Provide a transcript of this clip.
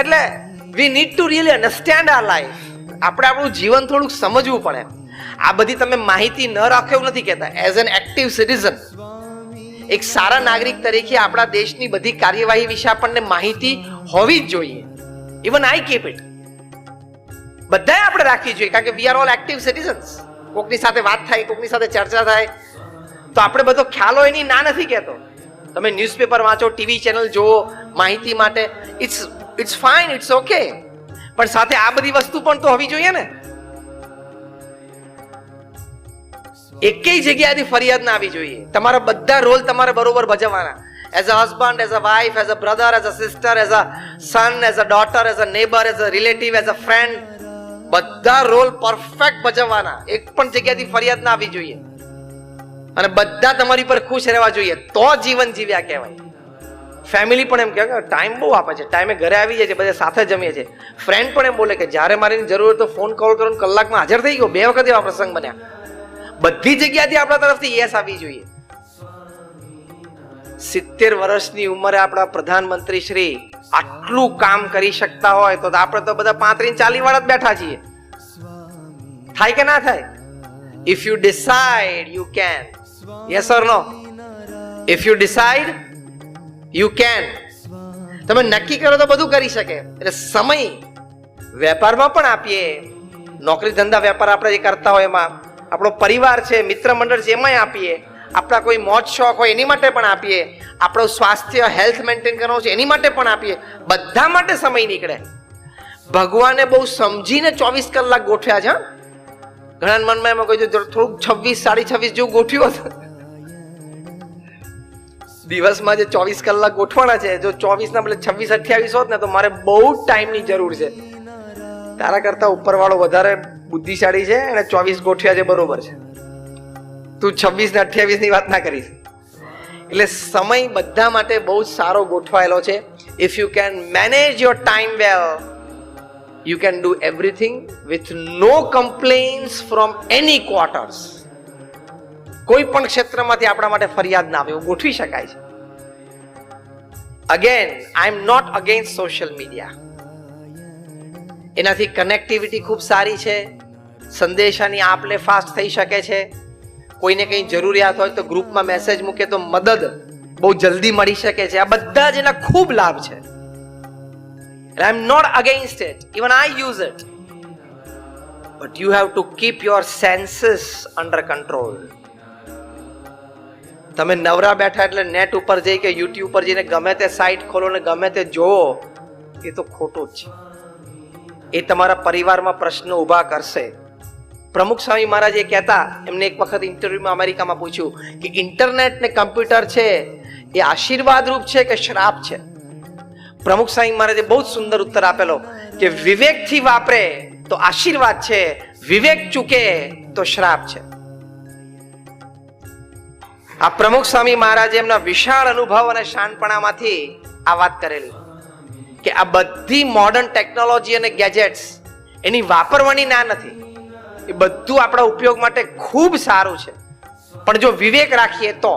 એટલે we need to really understand our life આપણે આપણું જીવન થોડુંક સમજવું પડે. આ બધી તમે માહિતી ન રાખો એવું નથી કહેતા. એઝ એન એક્ટિવ સિટીઝન એક સારા નાગરિક તરીકે આપણા દેશની બધી કાર્યવાહી વિશે આપણને માહિતી હોવી જ જોઈએ. ઇવન આઈ કીપ ઇટ બધાએ આપણે રાખવી જોઈએ, કારણ કે we are all active citizens કોકની સાથે વાત થાય, કોકની સાથે ચર્ચા થાય, તો આપણે બધો ખ્યાલ હોય એની ના નથી કહેતો. તમે ન્યૂઝપેપર વાંચો ટીવી ચેનલ જુઓ, માહિતી માટે it's it's fine it's okay પણ સાથે આ બધી વસ્તુ પણ તો હોવી જોઈએ ને. એકેય જગ્યાએથી ફરિયાદ ના આવી જોઈએ. તમારા બધા રોલ તમારે બરોબર ભજવવાના. As a husband as a wife as a brother as a sister as a son as a daughter as a neighbour as a relative as a friend બધા રોલ પરફેક્ટ ભજવવાના. એક પણ જગ્યાથી ફરિયાદ ના આવી જોઈએ. અને બધા તમારી પર ખુશ રહેવા જોઈએ. તો જીવન જીવ્યા કહેવાય. ફેમિલી પણ એમ કહે કે ટાઈમ બહુ આપે છે. ટાઈમે ઘરે આવી જાય છે, બધા સાથે જમીએ છે ફ્રેન્ડ પણ એમ બોલે કે જ્યારે મારી જરૂર તો ફોન કોલ કરો કલાકમાં હાજર થઈ ગયો. બે વખત એવા પ્રસંગ બન્યા. બધી જગ્યાથી આપણા તરફથી યસ આવી જોઈએ. સિત્તેર વર્ષની ઉંમરે આપણા પ્રધાનમંત્રી શ્રી આટલું કામ કરી શકતા હોય તો આપણે તો બધા પાંત્રીસ ચાલીસ વાળા જ બેઠા છીએ. થાય કે ના થાય? If you decide you can yes or no if you decide you can તમે નક્કી કરો તો બધું કરી શકે. એટલે સમય વેપારમાં પણ આપીએ. નોકરી ધંધા વેપાર આપણે જે કરતા હોય એમાં. આપણો પરિવાર છે મિત્ર મંડળ છે એમાંય આપીએ. આપણા કોઈ મોજ, શોખ હોય એની માટે પણ આપીએ. આપણું સ્વાસ્થ્ય હેલ્થ મેન્ટેન કરવાનું છે એની માટે પણ આપીએ. બધા માટે સમય નીકળે. ભગવાને બહુ સમજીને ચોવીસ કલાક ગોઠવ્યા છે ઘણા મનમાં એમાં કહ્યું થોડુંક છવ્વીસ, સાડી છવ્વીસ જેવું ગોઠવ્યું હતું દિવસમાં જે ચોવીસ કલાક ગોઠવાના છે, જો ચોવીસ ના બદલે છવ્વીસ અઠ્યાવીસ હોત ને, તો મારે બહુ ટાઈમની જરૂર છે. તારા કરતા ઉપરવાળો વધારે બુદ્ધિશાળી છે અને ચોવીસ ગોઠવ્યા છે બરોબર છે. તું છવ્વીસ ને અઠ્યાવીસની વાત ના કરીશ. એટલે સમય બધા માટે બહુ જ સારો ગોઠવાયેલો છે. If you can manage your time well you can do everything with no complains from any quarters કોઈ પણ ક્ષેત્રમાંથી આપણા માટે ફરિયાદ ના આવે એવું ગોઠવી શકાય છે. Again I am not against social media એનાથી કનેક્ટિવિટી ખૂબ સારી છે. સંદેશાની આપ લે ફાસ્ટ થઈ શકે છે. કોઈને કંઈ જરૂરિયાત હોય તો ગ્રુપમાં મેસેજ મૂકે તો મદદ બહુ જલ્દી મળી શકે છે. આ બધા જ એના ખૂબ લાભ છે. I am not against it even I use it but you have to keep your senses under control તમે નવરા બેઠા એટલે નેટ ઉપર જઈ કે યુટ્યુબ પર જઈને ગમે તે સાઇટ ખોલો ને ગમે તે જોવો, એ તો ખોટું જ છે. એ તમારા પરિવારમાં પ્રશ્નો ઊભા કરશે. પ્રમુખ સ્વામી મહારાજ એ કહેતા, એમને એક વખત ઇન્ટરવ્યુમાં અમેરિકામાં પૂછ્યું કે ઇન્ટરનેટ ને કમ્પ્યુટર છે, એ આશીર્વાદ રૂપ છે કે શ્રાપ છે? પ્રમુખ સ્વામી મહારાજે બહુ જ સુંદર ઉત્તર આપેલો કે વિવેકથી વાપરે તો આશીર્વાદ છે, વિવેક ચૂકે તો શ્રાપ છે. આ પ્રમુખ સ્વામી મહારાજે એમના વિશાળ અનુભવ અને શાનપણામાંથી આ વાત કરેલી કે આ બધી મોડર્ન ટેકનોલોજી અને ગેજેટ્સ એની વાપરવાની ના નથી. એ બધું આપણા ઉપયોગ માટે ખૂબ સારું છે. પણ જો વિવેક રાખીએ તો